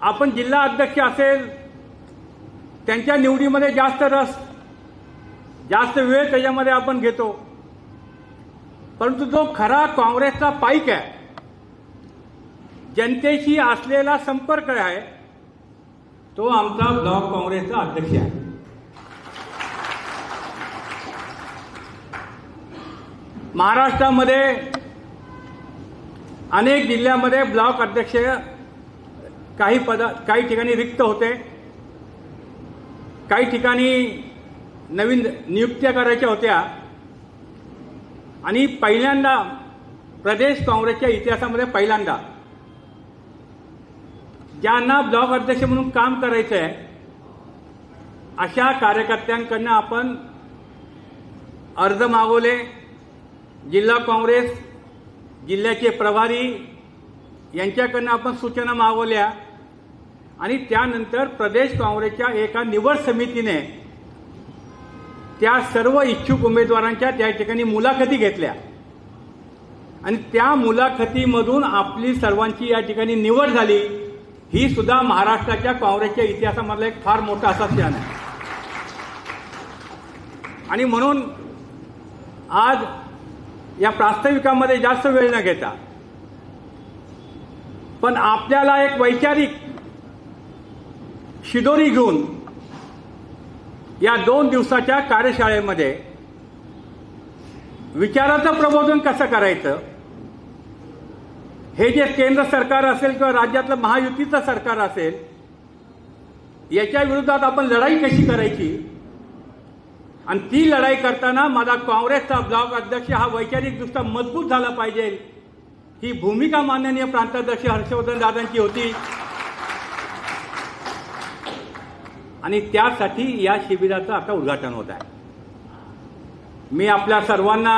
आपण जिल्हा अध्यक्ष असेल त्यांच्या निवडीमध्ये जास्त रस जास्त वेळ त्याच्यामध्ये आपण घेतो. परंतु जो खरा काँग्रेसचा पाईक आहे जनतेशी असलेला संपर्क आहे तो आमचा ब्लॉक काँग्रेसचा अध्यक्ष आहे. महाराष्ट्रामध्ये अनेक जिल्ह्यामध्ये ब्लॉक अध्यक्ष काही पद काही ठिकाणी रिक्त होते. काही ठिकाणी नवीन नियुक्त्या करायच्या होत्या. आणि पहिल्यांदा प्रदेश काँग्रेसच्या इतिहासामध्ये पहिल्यांदा. ज्यांना ब्लॉक अध्यक्ष म्हणून काम करायचं आहे अशा कार्यकर्त्यांकडनं आपण अर्ज मागवले. जिल्हा काँग्रेस जिल्ह्याचे प्रभारी यांच्याकडनं आपण सूचना मागवल्या. आणि त्यानंतर प्रदेश काँग्रेसच्या एका निवड समितीने त्या सर्व इच्छुक उमेदवारांच्या त्या ठिकाणी मुलाखती घेतल्या. आणि त्या मुलाखतीमधून आपली सर्वांची या ठिकाणी निवड झाली ही सुद्धा महाराष्ट्राच्या काँग्रेसच्या इतिहासामधला एक फार मोठा असा क्षण आहे. आणि म्हणून आज या प्रास्ताविकामध्ये जास्त वेळ न घेता पण आपल्याला एक वैचारिक शिदोरी घेऊन या दोन दिवसाच्या कार्यशाळेमध्ये विचाराचं प्रबोधन कसं करायचं? हे जे केंद्र सरकार असेल किंवा राज्यातलं महायुतीचं सरकार असेल याच्या विरोधात आपण लढाई कशी करायची? आणि ती लढाई करताना माझा काँग्रेसचा ब्लॉक अध्यक्ष हा वैचारिकदृष्ट्या मजबूत झाला पाहिजे. ही भूमिका माननीय प्रांताध्यक्ष हर्षवर्धन दादांची होती. आणि त्यासाठी या शिबिराचं आता उद्घाटन होत आहे. मी आपल्या सर्वांना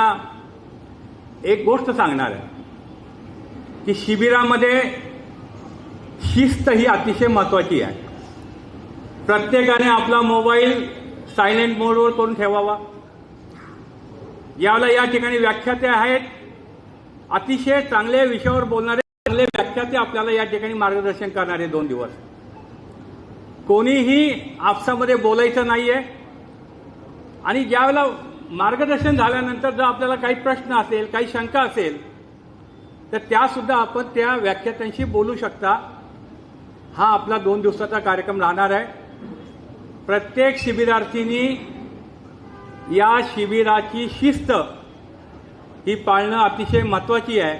एक गोष्ट सांगणार आहे की शिबिरामध्ये शिस्त ही अतिशय महत्वाची आहे. प्रत्येकाने आपला मोबाईल सायलेंट मोडवर करून ठेवावा. यावेळेला या ठिकाणी व्याख्याते आहेत. अतिशय चांगल्या विषयावर बोलणारे चांगले व्याख्याते आपल्याला या ठिकाणी मार्गदर्शन करणारे दोन दिवस. कोणीही आपसामध्ये बोलायचं नाहीये. आणि ज्यावेळेला मार्गदर्शन झाल्यानंतर जर आपल्याला काही प्रश्न असेल काही शंका असेल तर त्यासुद्धा आपण त्या व्याख्यात्यांशी बोलू शकता. हा आपला दोन दिवसाचा कार्यक्रम राहणार आहे. प्रत्येक शिबिरार्थींनी या शिबिराची शिस्त ही पाळणं अतिशय महत्वाची आहे.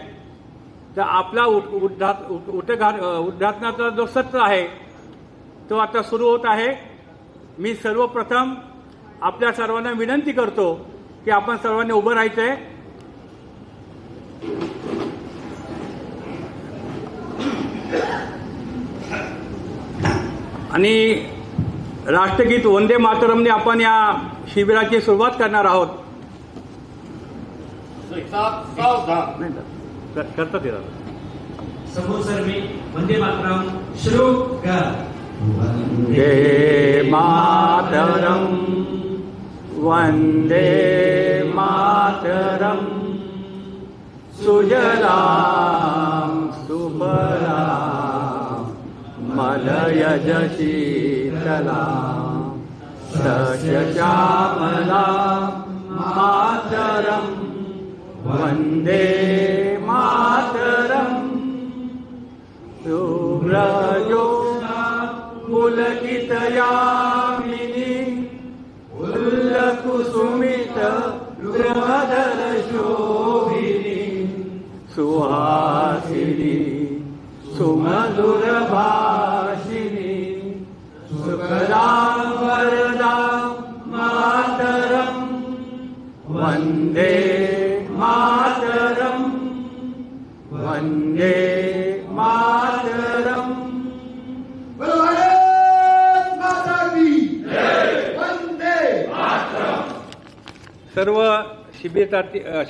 तर आपला उट उद्घाट उद्घाटनाचा जो सत्र आहे तो आता सुरू होत आहे. मी सर्वप्रथम आपल्या सर्वांना विनंती करतो की आपण सर्वांनी उभं राहायचं आहे आणि राष्ट्रगीत वंदे मातरमने आपण या शिबिराची सुरुवात करणार आहोत. करतात समोर सर्वे वंदे मातरम शुरू कर वन्दे मातरम्। वन्दे मातरम्। सुजलां सुफलां मलयजशीतला सस्यश्यामला मातरम्। वन्दे मातरम्। शुभ्रजोत्स्ना पुलकितयामिनी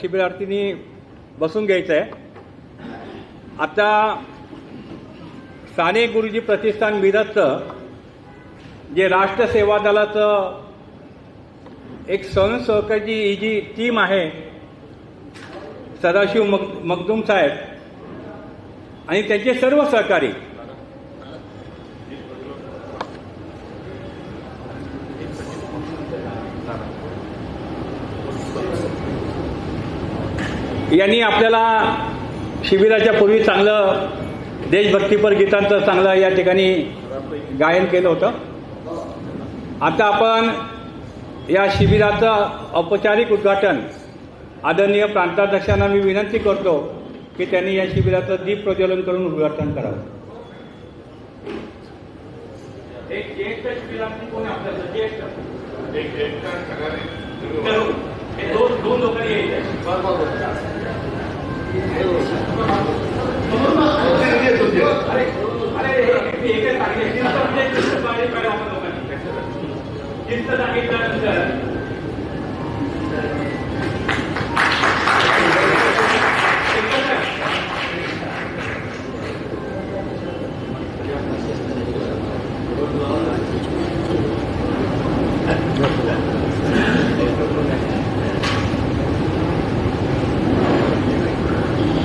शिबिरार्थींनी बसून घ्यायचं आहे आता साने गुरुजी प्रतिष्ठान मिरजचं जे राष्ट्र सेवा दलाचं एक स्वयंसेवकाची ही जी टीम आहे सदाशिव मग मगदूम साहेब आणि त्यांचे सर्व सहकारी यांनी आपल्याला शिबिराच्या पूर्वी चांगलं देशभक्तीपर गीतांचं चांगलं या ठिकाणी गायन केलं होतं. आता आपण या शिबिराचं औपचारिक उद्घाटन आदरणीय प्रांताध्यक्षांना मी विनंती करतो की त्यांनी या शिबिराचं दीप प्रज्वलन करून उद्घाटन करावं. एक ज्येष्ठ शिबिरार्थी कोण आपल्याला? ज्येष्ठ. हे दोन दोन लोकांनी यायचे. अरे अरे हे एक सांगितलं शिस्त म्हणजे शिस्त पाळली पाहिजे आपण लोकांनी शिस्त सांगितल्यानंतर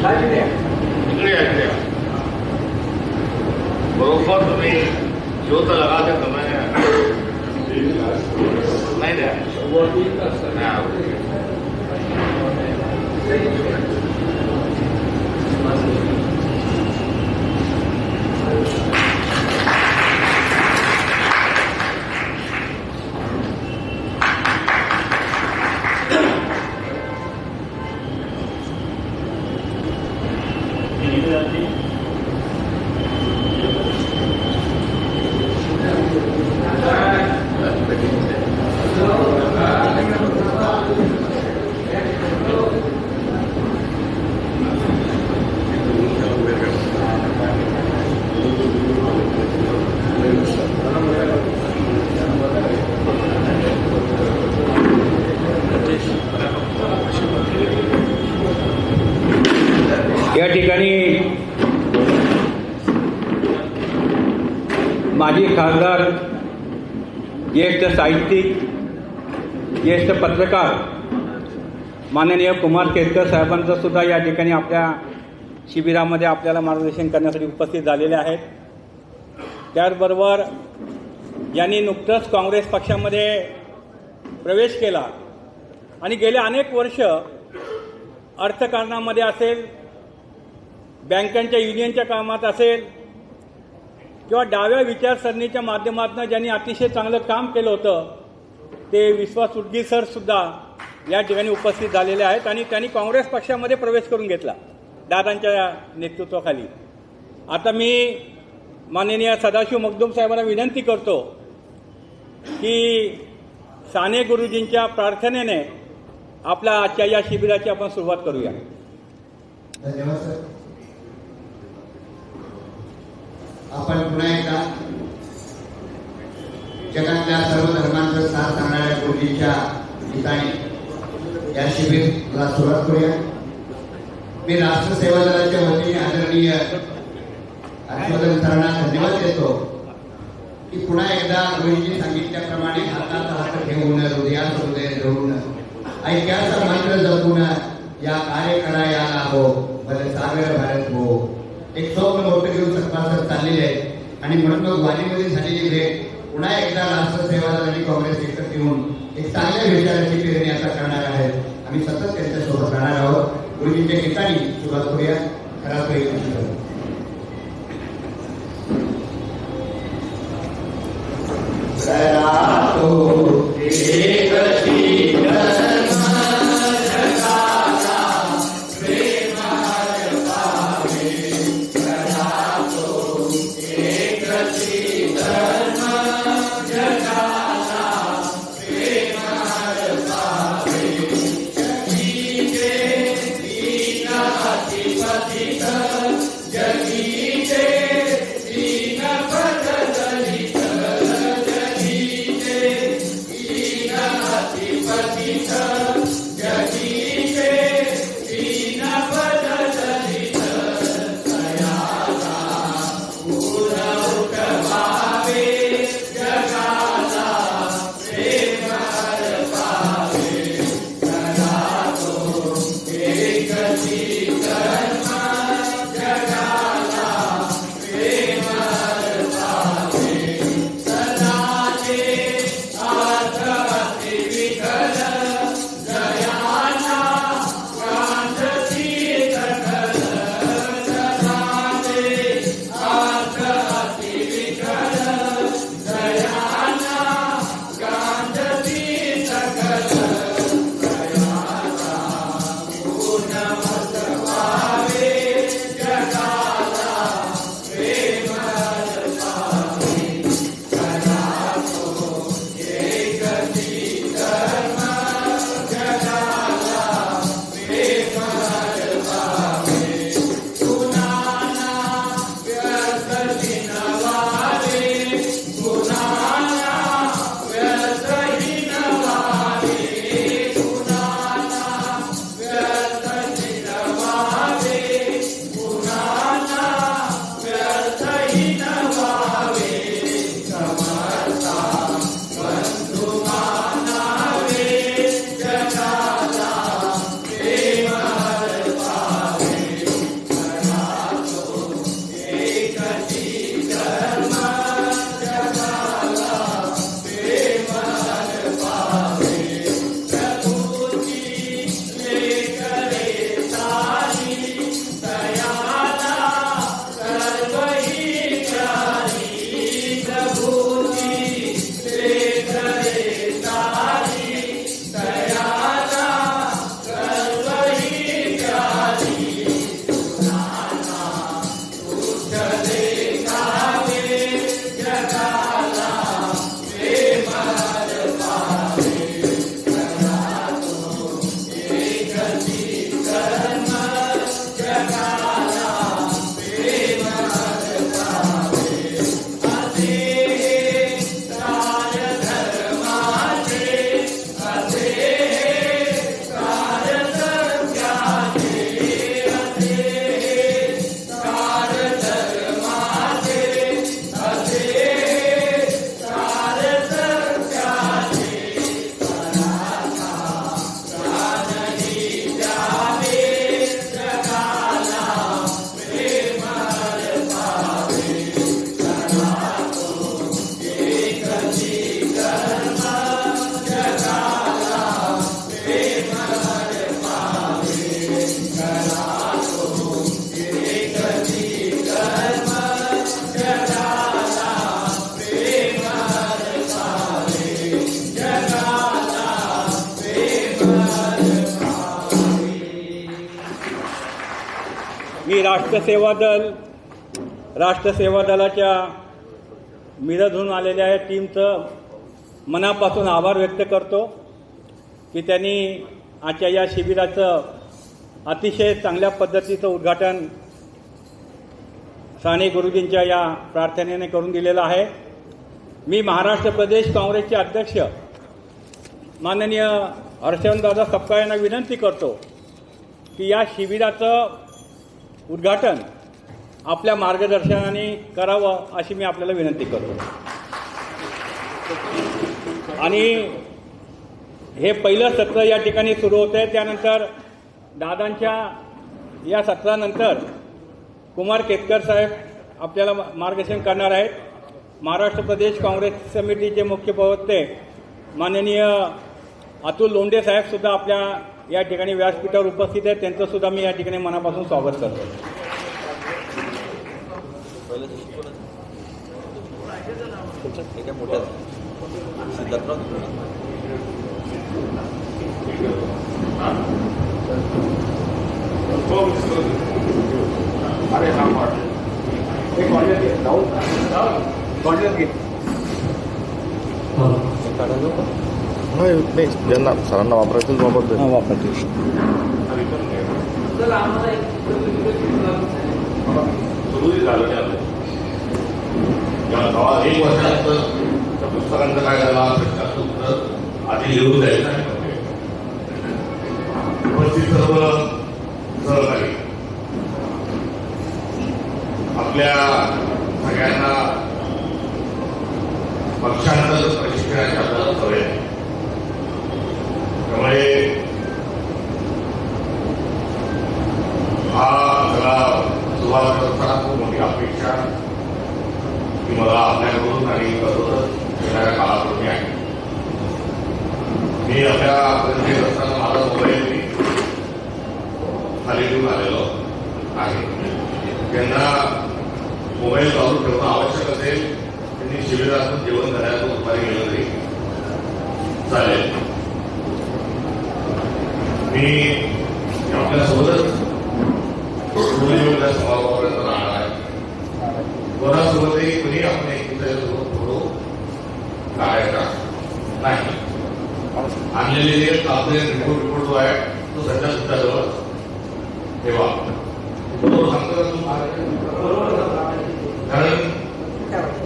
काय दिले? इकडे या, इकडे या. बरोबर तुम्ही ज्योत लगा के समय नाही द्या नाही. या ठिकाणी माजी खासदार ज्येष्ठ साहित्यिक ज्येष्ठ पत्रकार माननीय कुमार केतकर साहेबांचं सुद्धा या ठिकाणी आपल्या शिबिरामध्ये आपल्याला मार्गदर्शन करण्यासाठी उपस्थित झालेले आहेत. त्याचबरोबर यांनी नुकतंच काँग्रेस पक्षामध्ये प्रवेश केला आणि गेले अनेक वर्ष अर्थकारणामध्ये असेल बँकांच्या युनियनच्या कामात असेल किंवा डाव्या विचारसरणीच्या माध्यमातून ज्यांनी अतिशय चांगलं काम केलं होतं ते विश्वास उडगी सर सुद्धा या ठिकाणी उपस्थित झालेले आहेत आणि त्यांनी काँग्रेस पक्षामध्ये प्रवेश करून घेतला दादांच्या नेतृत्वाखाली. आता मी माननीय सदाशिव मगदूम साहेबांना विनंती करतो की साने गुरुजींच्या प्रार्थनेने आपल्या आजच्या या शिबिराची आपण सुरुवात करूया. धन्यवाद सर. आपण पुन्हा एकदा जगातल्या सर्व धर्मांचं साथ सांगणाऱ्या गुरुजींच्या ठिकाणी या शिबिरला सुरुवात करूया. मी राष्ट्र सेवा दलाच्या वतीने आदरणीय हर्षवर्धन सरांना धन्यवाद देतो की पुन्हा एकदा गुरुजींनी सांगितल्याप्रमाणे हातात हात ठेवून हृदयात हृदय धरून ऐक्याचा मंत्र जपून या कार्य करा हो भले सागर भारत हो. एक चौक मोठं घेऊन सत्तासत चाललेली आहे आणि म्हणून मग वालीमध्ये झालेली भेट पुन्हा एकदा राष्ट्र सेवा दल आणि काँग्रेस एकत्र घेऊन एक चांगल्या विचाराची पेरणी आता करणार आहे आम्ही सतत त्यांच्यासोबत राहणार आहोत. गुरुजींच्या ठिकाणी सुरुवात करूया. खरा प्रयत्न करू मी राष्ट्रसेवा दल राष्ट्रसेवा दलाच्या मिरजहून आलेल्या या टीमचं मनापासून आभार व्यक्त करतो की त्यांनी आजच्या या शिबिराचं अतिशय चांगल्या पद्धतीचं उद्घाटन साने गुरुजींच्या या प्रार्थनेने करून दिलेलं आहे. मी महाराष्ट्र प्रदेश काँग्रेसचे अध्यक्ष माननीय हर्षवंतदादा सपकाळ यांना विनंती करतो की या शिबिराचं उद्घाटन आपल्या मार्गदर्शनाने करावं अशी मी आपल्याला विनंती करतो. आणि हे पहिलं सत्र या ठिकाणी सुरू होतं आहे. त्यानंतर दादांच्या या सत्रानंतर कुमार केतकर साहेब आपल्याला मार्गदर्शन करणार आहेत. महाराष्ट्र प्रदेश काँग्रेस समितीचे मुख्य प्रवक्ते माननीय अतुल लोंढे साहेब सुद्धा आपल्या या ठिकाणी व्यासपीठावर उपस्थित आहेत. त्यांचं सुद्धा मी या ठिकाणी मनापासून स्वागत करतो. एका मोठ्या सिद्धार्थराव अरे हा नाही ज्यांना सरांना वापरायचं वापरतो वापरतो एक वर्षानंतर पुस्तकांचं काय झालं आधी लिहून द्यायचं आहे उपस्थित सर्व सहकारी आपल्या सगळ्यांना पक्षांतर प्रशिक्षणाची आपल्याला सवय आहे त्यामुळे हा सगळा सुरुवात करताना खूप मोठी अपेक्षा की मला आपल्याकडून आणि बरोबर येणाऱ्या काळाकडून आहे मी आपल्या प्रदेशात असताना माझा मोबाईल मी खाली घेऊन आलेलो आहे ज्यांना मोबाईल चालू ठेवणं आवश्यक असेल त्यांनी शिबिरातून जेवण करायचं दुपारी गेलं तरी चालेल. मी आपल्यासोबतच मुलीच्या स्वभावापर्यंत राहणार आहे. कोणासोबतही कुणी आपण एकमेकांसोबत थोडं राहायचा नाही. आणलेले जे आपले रिपोर्ट रिपोर्ट जो आहे तो सध्या सुद्धा जवळ ठेवा बरोबर सांगतो का तू? कारण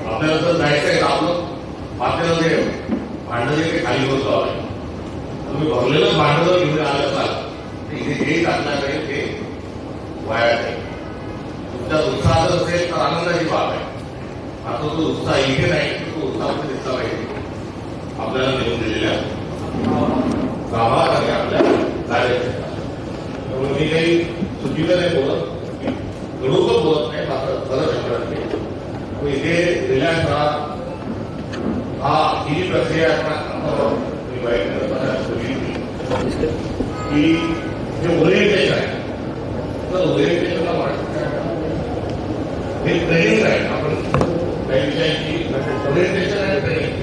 आपल्याला जर जायचं आहे तर आपलं आपल्याला ते भांडं जे खाली होत आहे तुम्ही भरलेलं भांडं जर घेऊन आलं असाल तर इथे जे टाकणार आहे ते वाया तुमच्या तुमचा उत्साह जर असेल तर आनंदाची बाब आहे. आता तो उत्साह इथे नाही तो उत्साह कुठे दिसला पाहिजे. आपल्याला मिळून दिलेल्या गावात आणि आपल्या कार्य त्यामुळे मी काही चुकीचं नाही बोलत. गडूचं बोलत नाही मात्र फरक शकणार नाही. इथे रिलायन्स हा हा ही प्रक्रिया की जे ओरिएंटेशन आहे. तर ओरिएंटेशनला मराठीत हे ट्रेनिंग आहे आपण काही विषयांची ओरिएंटेशन आहे ट्रेनिंग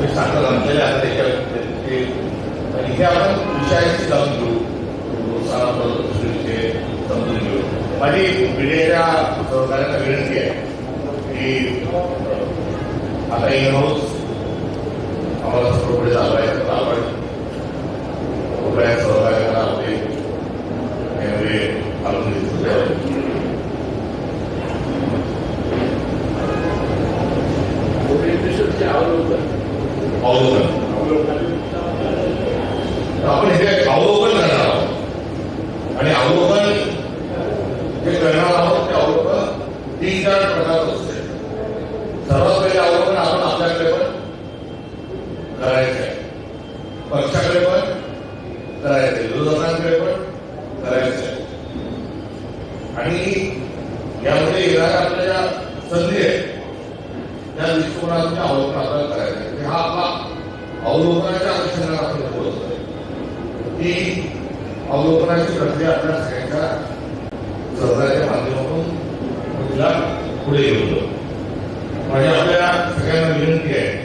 मी सांगत आणलेले आता त्याच्या ते- इथे आपण विषयाची जाऊन घेऊ प्रोत्साहन दुसरे विषय समजून घेऊ माझी मीडियाच्या सहकार्याला विनंती आहे की आता इन हाऊस आम्हाला सर्व पुढे चालवायचं तर आपण सगळ्या सहकार्याला आपले यामध्ये घालून घेतलं अवलोकन तर आपण हे अवलोकन करणार आहोत आणि अवलोकन जे करणार आहोत ते अवलोकन तीन चार प्रकारचं असते सर्वात पहिले अवलोकन आपण आपल्याकडे पण करायचं आहे पक्षाकडे पण करायचं आहे विरोधकांकडे पण करायचं आहे आणि यामध्ये येणाऱ्या आपल्या ज्या संधी आहेत. त्या दृष्टिकोनातून ते अवलोकन आपल्याला करायचं आहे. म्हणजे हा आपला अवलोकनाच्या अनुषंगाने आपण आहे ती अवलोकनाची प्रक्रिया आपल्या सगळ्यांच्या सहकार्याच्या माध्यमातून तिला पुढे येऊ माझी म्हणजे आपल्या सगळ्यांना विनंती आहे